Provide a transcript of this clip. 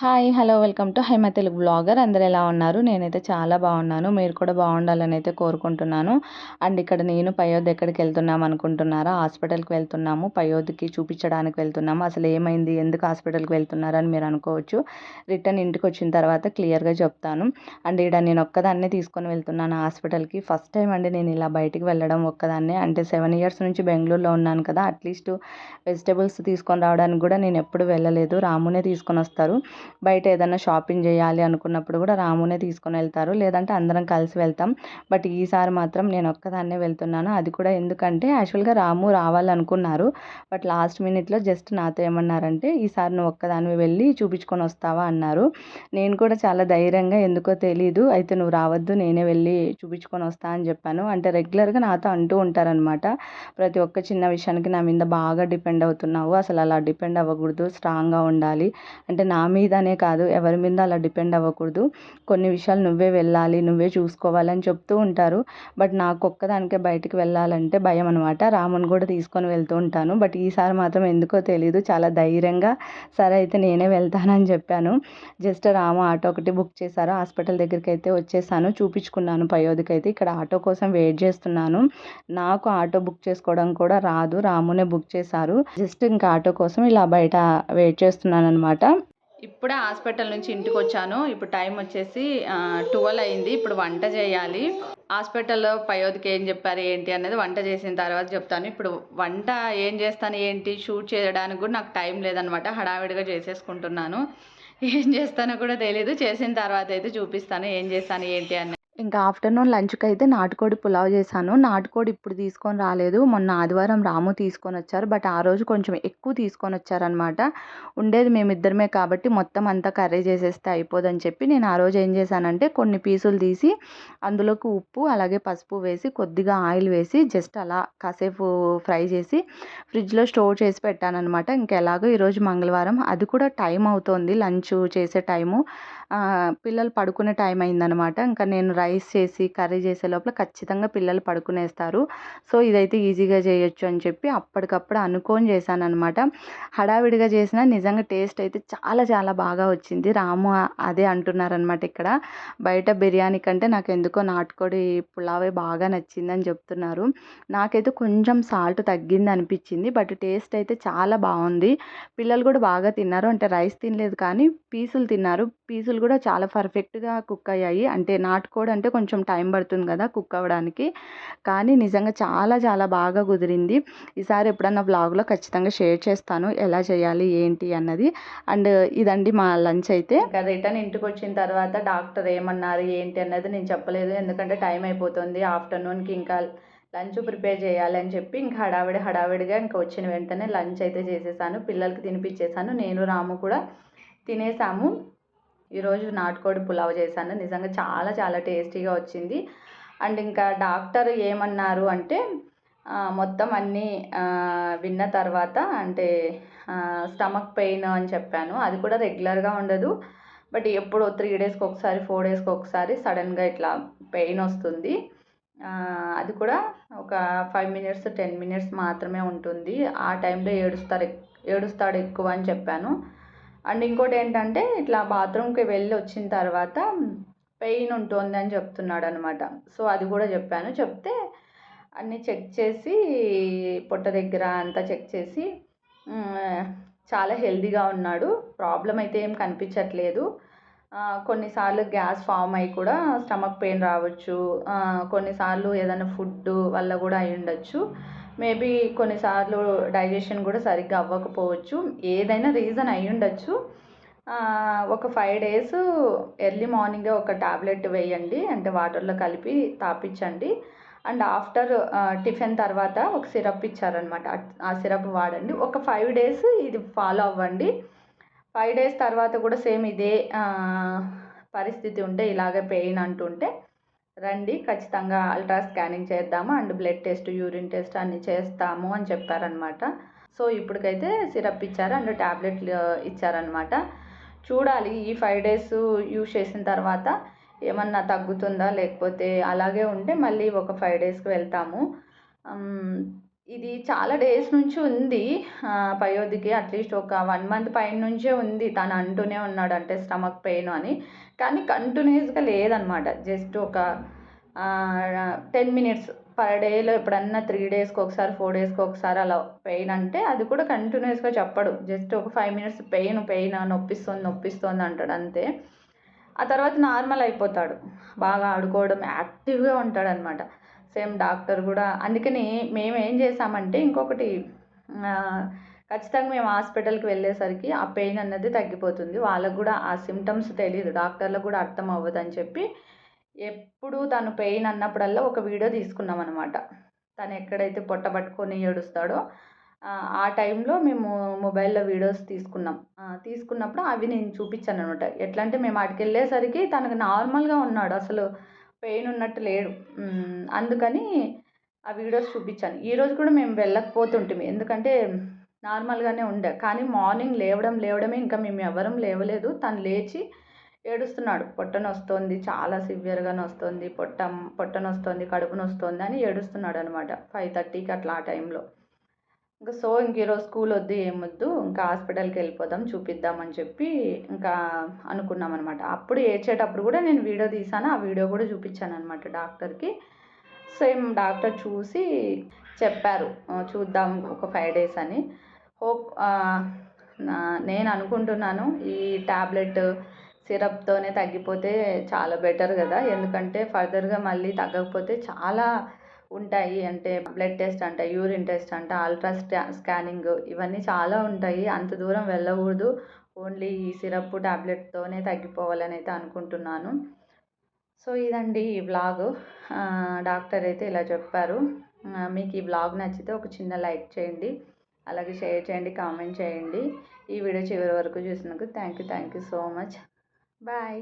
Hi hello welcome to Haima Telugu blogger అందరు ఎలా ఉన్నారు? నేనైతే చాలా బాగున్నాను. మీరు కూడా బాగుండాలని అయితే కోరుకుంటున్నాను. అండ్ ఇక్కడ నేను పయోధ్ ఎక్కడికి వెళ్తున్నాం అనుకుంటున్నారా? హాస్పిటల్కి వెళ్తున్నాము. పయోధ్కి చూపించడానికి వెళ్తున్నాము. అసలు ఏమైంది? ఎందుకు హాస్పిటల్కి వెళ్తున్నారు అని మీరు అనుకోవచ్చు. రిటర్న్ ఇంటికి వచ్చిన తర్వాత క్లియర్గా చెప్తాను. అండ్ ఇక్కడ నేను ఒక్కదాన్నే తీసుకొని వెళ్తున్నాను హాస్పిటల్కి. ఫస్ట్ టైం అండి నేను ఇలా బయటికి వెళ్ళడం ఒక్కదాన్నే. అంటే సెవెన్ ఇయర్స్ నుంచి బెంగళూరులో ఉన్నాను కదా అట్లీస్ట్ వెజిటేబుల్స్ తీసుకొని రావడానికి కూడా నేను ఎప్పుడు వెళ్ళలేదు. రామునే తీసుకొని వస్తారు. బయట ఏదైనా షాపింగ్ చేయాలి అనుకున్నప్పుడు కూడా రామునే తీసుకొని వెళ్తారు. లేదంటే అందరం కలిసి వెళ్తాం. బట్ ఈసారి మాత్రం నేను ఒక్కదాన్నే వెళ్తున్నాను. అది కూడా ఎందుకంటే యాక్చువల్గా రాము రావాలనుకున్నారు. బట్ లాస్ట్ మినిట్లో జస్ట్ నాతో ఏమన్నారంటే ఈసారి నువ్వు ఒక్కదానివి వెళ్ళి చూపించుకొని వస్తావా? అన్నారు. నేను కూడా చాలా ధైర్యంగా ఎందుకో తెలీదు. అయితే నువ్వు రావద్దు. నేనే వెళ్ళి చూపించుకొని వస్తా అని చెప్పాను. అంటే రెగ్యులర్గా నాతో అంటూ ఉంటారనమాట ప్రతి ఒక్క చిన్న విషయానికి నా మీద బాగా డిపెండ్ అవుతున్నావు. అసలు అలా డిపెండ్ అవ్వకూడదు. స్ట్రాంగ్గా ఉండాలి. అంటే నా మీద అనే కాదు. ఎవరి మీద అలా డిపెండ్ అవ్వకూడదు. కొన్ని విషయాలు నువ్వే వెళ్ళాలి నువ్వే చూసుకోవాలని చెప్తూ ఉంటారు. బట్ నాకు ఒక్కదానికే బయటికి వెళ్ళాలంటే భయం అనమాట రాముని కూడా తీసుకొని వెళ్తూ ఉంటాను. బట్ ఈసారి మాత్రం ఎందుకో తెలియదు చాలా ధైర్యంగా సరే అయితే నేనే వెళ్తానని చెప్పాను. జస్ట్ రాము ఆటో ఒకటి బుక్ చేశారు. హాస్పిటల్ దగ్గరికి అయితే వచ్చేసాను. చూపించుకున్నాను పయోధికి అయితే. ఇక్కడ ఆటో కోసం వెయిట్ చేస్తున్నాను. నాకు ఆటో బుక్ చేసుకోవడం కూడా రాదు. రామునే బుక్ చేశారు. జస్ట్ ఇంకా ఆటో కోసం ఇలా బయట వెయిట్ చేస్తున్నాను అనమాట ఇప్పుడే హాస్పిటల్ నుంచి ఇంటికి వచ్చాను ఇప్పుడు టైం వచ్చేసి ట్వెల్వ్ అయింది. ఇప్పుడు వంట చేయాలి. హాస్పిటల్లో పయోధికి ఏం చెప్పారు ఏంటి అనేది వంట చేసిన తర్వాత చెప్తాను. ఇప్పుడు వంట ఏం చేస్తాను ఏంటి షూట్ చేయడానికి కూడా నాకు టైం లేదనమాట హడావిడిగా చేసేసుకుంటున్నాను. ఏం చేస్తానో కూడా తెలియదు చేసిన తర్వాత అయితే చూపిస్తాను ఏం చేస్తాను ఏంటి అని. ఇంకా ఆఫ్టర్నూన్ లంచ్కి అయితే నాటుకోడి పులావ్ చేశాను. నాటుకోడి ఇప్పుడు తీసుకొని రాలేదు. మొన్న ఆదివారం రాము తీసుకొని వచ్చారు. బట్ ఆ రోజు కొంచెం ఎక్కువ తీసుకొని వచ్చారనమాట ఉండేది మేమిద్దరమే కాబట్టి మొత్తం అంతా కర్రీ చేసేస్తే అయిపోదని చెప్పి నేను ఆ రోజు ఏం చేశానంటే కొన్ని పీసులు తీసి అందులోకి ఉప్పు అలాగే పసుపు వేసి కొద్దిగా ఆయిల్ వేసి జస్ట్ అలా కాసేపు ఫ్రై చేసి ఫ్రిడ్జ్లో స్టోర్ చేసి పెట్టాను అనమాట ఇంకెలాగో ఈరోజు మంగళవారం. అది కూడా టైం అవుతోంది లంచ్ చేసే టైము. పిల్లలు పడుకునే టైం అయిందనమాట ఇంకా నేను రైస్ చేసి కర్రీ చేసే లోపల ఖచ్చితంగా పిల్లలు పడుకునేస్తారు. సో ఇదైతే ఈజీగా చేయొచ్చు అని చెప్పి అప్పటికప్పుడు అనుకొని చేశానమాట హడావిడిగా చేసిన నిజంగా టేస్ట్ అయితే చాలా చాలా బాగా వచ్చింది. రాము అదే అంటున్నారనమాట ఇక్కడ. బయట బిర్యానీ కంటే నాకు ఎందుకో నాటుకోడి పులావే బాగా నచ్చిందని చెప్తున్నారు. నాకైతే కొంచెం సాల్ట్ తగ్గింది అనిపించింది బట్ టేస్ట్ అయితే చాలా బాగుంది. పిల్లలు కూడా బాగా తిన్నారు. అంటే రైస్ తినలేదు కానీ పీసులు తిన్నారు. పీసులు కూడా చాలా పర్ఫెక్ట్గా కుక్ అయ్యాయి. అంటే నాటుకోడి అంటే కొంచెం టైం పడుతుంది కదా కుక్ అవ్వడానికి. కానీ నిజంగా చాలా చాలా బాగా కుదిరింది. ఈసారి ఎప్పుడన్నా బ్లాగ్లో ఖచ్చితంగా షేర్ చేస్తాను. ఎలా చేయాలి ఏంటి అన్నది. అండ్ ఇదండి మా లంచ్ అయితే. ఇంకా రిటర్న్ ఇంటికి వచ్చిన తర్వాత డాక్టర్ ఏమన్నారు ఏంటి అన్నది నేను చెప్పలేదు. ఎందుకంటే టైం అయిపోతుంది. ఆఫ్టర్నూన్కి ఇంకా లంచ్ ప్రిపేర్ చేయాలి అని చెప్పి ఇంకా హడావిడి హడావిడిగా ఇంకా వచ్చిన వెంటనే లంచ్ అయితే చేసేసాను. పిల్లలకి తినిపించేసాను నేను రాము కూడా తినేసాము. ఈరోజు నాటుకోడి పులావ్ చేశాను. నిజంగా చాలా చాలా టేస్టీగా వచ్చింది. అండ్ ఇంకా డాక్టర్ ఏమన్నారు అంటే మొత్తం అన్నీ విన్న తర్వాత అంటే స్టమక్ పెయిన్ అని చెప్పాను. అది కూడా రెగ్యులర్గా ఉండదు. బట్ ఎప్పుడు త్రీ డేస్కి ఒకసారి ఫోర్ డేస్కి ఒకసారి సడన్గా ఇట్లా పెయిన్ వస్తుంది. అది కూడా ఒక ఫైవ్ మినిట్స్ టెన్ మినిట్స్ మాత్రమే ఉంటుంది. ఆ టైంలో ఏడుస్తారు ఏడుస్తాడు ఎక్కువ అని చెప్పాను. అండ్ ఇంకోటి ఏంటంటే ఇట్లా బాత్రూమ్కి వెళ్ళి వచ్చిన తర్వాత పెయిన్ ఉంటుంది అని చెప్తున్నాడు అనమాట సో అది కూడా చెప్పాను. చెప్తే అన్నీ చెక్ చేసి పొట్ట దగ్గర అంతా చెక్ చేసి చాలా హెల్దీగా ఉన్నాడు. ప్రాబ్లం అయితే ఏం కనిపించట్లేదు. కొన్నిసార్లు గ్యాస్ ఫామ్ అయ్యి కూడా స్టమక్ పెయిన్ రావచ్చు. కొన్నిసార్లు ఏదైనా ఫుడ్ వల్ల కూడా అయి ఉండొచ్చు మేబీ కొన్నిసార్లు డైజెషన్ కూడా సరిగ్గా అవ్వకపోవచ్చు. ఏదైనా రీజన్ అయి ఉండొచ్చు. ఒక ఫైవ్ డేస్ ఎర్లీ మార్నింగే ఒక టాబ్లెట్ వేయండి. అంటే వాటర్లో కలిపి తాపించండి అండ్ ఆఫ్టర్ టిఫిన్ తర్వాత ఒక సిరప్ ఇచ్చారనమాట. ఆ సిరప్ వాడండి. ఒక ఫైవ్ డేస్ ఇది ఫాలో అవ్వండి. ఫైవ్ డేస్ తర్వాత కూడా సేమ్ ఇదే పరిస్థితి ఉంటే ఇలాగే పెయిన్ అంటుంటే రండి ఖచ్చితంగా అల్ట్రా స్కానింగ్ చేద్దాము and blood test urine test అన్నీ చేస్తాము అని చెప్పారనమాట సో ఇప్పటికైతే సిరప్ ఇచ్చారు అండ్ ట్యాబ్లెట్లు ఇచ్చారనమాట చూడాలి ఈ ఫైవ్ డేస్ యూజ్ చేసిన తర్వాత ఏమన్నా తగ్గుతుందా లేకపోతే అలాగే ఉంటే మళ్ళీ ఒక ఫైవ్ డేస్కి వెళ్తాము. ఇది చాలా డేస్ నుంచి ఉంది. పయోధికి అట్లీస్ట్ ఒక వన్ మంత్ పైన నుంచే ఉంది. తను అంటూనే ఉన్నాడు అంటే స్టమక్ పెయిన్ అని. కానీ కంటిన్యూస్గా లేదనమాట జస్ట్ ఒక టెన్ మినిట్స్ పర్ డేలో ఎప్పుడన్నా త్రీ డేస్కి ఒకసారి ఫోర్ డేస్కి ఒకసారి అలా పెయిన్ అంటే అది కూడా కంటిన్యూస్గా చెప్పడు. జస్ట్ ఒక ఫైవ్ మినిట్స్ పెయిన్ పెయిన్ నొప్పిస్తుంది నొప్పిస్తుంది అంటాడు అంతే. ఆ తర్వాత నార్మల్ అయిపోతాడు. బాగా ఆడుకోవడం యాక్టివ్గా ఉంటాడనమాట సేమ్ డాక్టర్ కూడా. అందుకని మేము ఏం చేసామంటే ఇంకొకటి ఖచ్చితంగా మేము హాస్పిటల్కి వెళ్ళేసరికి ఆ పెయిన్ అన్నది తగ్గిపోతుంది. వాళ్ళకు కూడా ఆ సిమ్టమ్స్ తెలియదు డాక్టర్లకు కూడా అర్థం అవ్వదు అని చెప్పి ఎప్పుడు తను పెయిన్ అన్నప్పుడల్లా ఒక వీడియో తీసుకున్నాం అనమాట తను ఎక్కడైతే పొట్ట పట్టుకొని ఏడుస్తాడో ఆ టైంలో మేము మొబైల్లో వీడియోస్ తీసుకున్నాం. తీసుకున్నప్పుడు అవి నేను చూపించాను అనమాట ఎట్లా అంటే మేము అక్కడికి వెళ్ళేసరికి తనకు నార్మల్గా ఉన్నాడు అసలు. పెయిన్ ఉన్నట్టు లేడు అందుకని ఆ వీడియోస్ చూపించాను. ఈరోజు కూడా మేము వెళ్ళకపోతుంటిమి. ఎందుకంటే నార్మల్గానే ఉండే. కానీ మార్నింగ్ లేవడం లేవడమే ఇంకా మేము ఎవరం లేవలేదు. తను లేచి ఏడుస్తున్నాడు. పొట్ట నొస్తుంది చాలా సివియర్గా వస్తుంది పొట్ట పొట్ట నొస్తుంది అని ఏడుస్తున్నాడు అనమాట ఫైవ్ థర్టీకి అట్లా ఆ టైంలో. ఇంకా సో ఇంక ఈరోజు స్కూల్ వద్దు ఏమొద్దు ఇంకా హాస్పిటల్కి వెళ్ళిపోదాం చూపిద్దామని చెప్పి ఇంకా అనుకున్నాం అనమాట అప్పుడు ఏడ్చేటప్పుడు కూడా నేను వీడియో తీసాను ఆ వీడియో కూడా చూపించాను అనమాట డాక్టర్కి. సేమ్ డాక్టర్ చూసి చెప్పారు చూద్దాం ఒక ఫైవ్ డేస్ అని. హోప్ నేను అనుకుంటున్నాను ఈ ట్యాబ్లెట్ సిరప్తోనే తగ్గిపోతే చాలా బెటర్ కదా ఎందుకంటే ఫర్దర్గా మళ్ళీ తగ్గకపోతే చాలా ఉంటాయి. అంటే బ్లడ్ టెస్ట్ అంట యూరిన్ టెస్ట్ అంట అల్ట్రా స్కానింగ్ ఇవన్నీ చాలా ఉంటాయి. అంత దూరం వెళ్ళకూడదు. ఓన్లీ ఈ సిరప్ టాబ్లెట్తోనే తగ్గిపోవాలని అయితే అనుకుంటున్నాను. సో ఇదండి ఈ బ్లాగ్. డాక్టర్ అయితే ఇలా చెప్పారు. మీకు ఈ వ్లాగ్ నచ్చితే ఒక చిన్న లైక్ చేయండి. అలాగే షేర్ చేయండి కామెంట్ చేయండి. ఈ వీడియో చివరి వరకు చూసినందుకు thank you thank you so much. Bye.